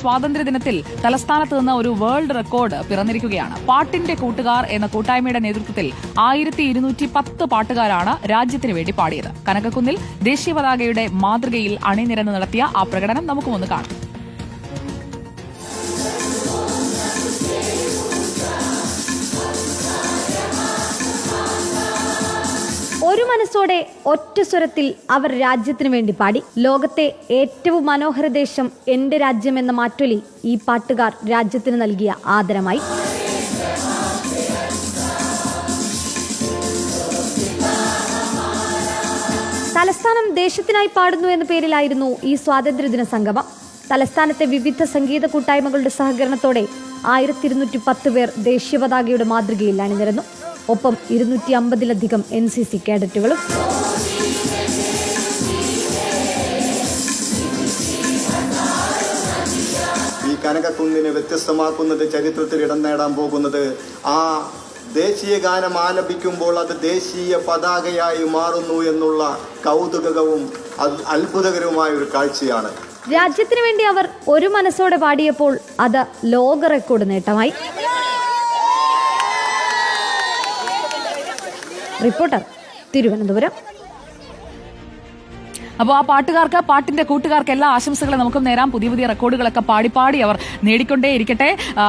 സ്വാതന്ത്ര്യ ദിനത്തിൽ തലസ്ഥാനത്ത് നിന്ന് ഒരു വേൾഡ് റെക്കോർഡ് പിറന്നിരിക്കുകയാണ്. പാട്ടിന്റെ കൂട്ടുകാർ എന്ന കൂട്ടായ്മയുടെ നേതൃത്വത്തിൽ ആയിരത്തി ഇരുന്നൂറ്റി പത്ത് പാട്ടുകാരാണ് രാജ്യത്തിന് വേണ്ടി പാടിയത്. കനകക്കുന്നിൽ ദേശീയ പതാകയുടെ മാതൃകയിൽ അണിനിരന്ന് നടത്തിയ ആ പ്രകടനം നമുക്കുമൊന്ന് കാണാം. ഒരു മനസ്സോടെ ഒറ്റ സ്വരത്തിൽ അവർ രാജ്യത്തിനു വേണ്ടി പാടി. ലോകത്തെ ഏറ്റവും മനോഹര ദേശം എന്റെ രാജ്യം എന്ന മാറ്റൊലി ഈ പാട്ടുകാർ രാജ്യത്തിന് നൽകിയ ആദരമായി. തലസ്ഥാനം ദേശത്തിനായി പാടുന്നു എന്ന പേരിലായിരുന്നു ഈ സ്വാതന്ത്ര്യദിന സംഗമം. തലസ്ഥാനത്തെ വിവിധ സംഗീത കൂട്ടായ്മകളുടെ സഹകരണത്തോടെ ആയിരത്തി ഇരുന്നൂറ്റി പത്ത് പേർ ദേശീയ പതാകയുടെ മാതൃകയിൽ അണിനിരന്നു. ഒപ്പം ഇരുന്നൂറ്റി അമ്പതിലധികം എൻ സി സി കേഡറ്റുകളും ഈ കനകക്കുന്നിനെ വ്യത്യസ്തമാക്കുന്നത് ചരിത്രത്തിൽ ഇടം നേടാൻ പോകുന്നത് ആ ദേശീയ ഗാനം ആലപിക്കുമ്പോൾ അത് ദേശീയ പതാകയായി മാറുന്നു എന്നുള്ള കൗതുകവും അത് അത്ഭുതകരവുമായ ഒരു കാഴ്ചയാണ്. രാജ്യത്തിന് വേണ്ടി അവർ ഒരു മനസ്സോടെ പാടിയപ്പോൾ അത് ലോക റെക്കോർഡ് നേട്ടമായി. റിപ്പോർട്ടർ തിരുവനന്തപുരം. അപ്പോൾ ആ പാട്ടുകാർക്ക് പാട്ടിന്റെ കൂട്ടുകാർക്ക് എല്ലാ ആശംസകളും നമുക്കും നേരാം. പുതിയ പുതിയ റെക്കോർഡുകളൊക്കെ പാടി പാടി അവർ നേടിക്കൊണ്ടേ ഇരിക്കട്ടെ ആ,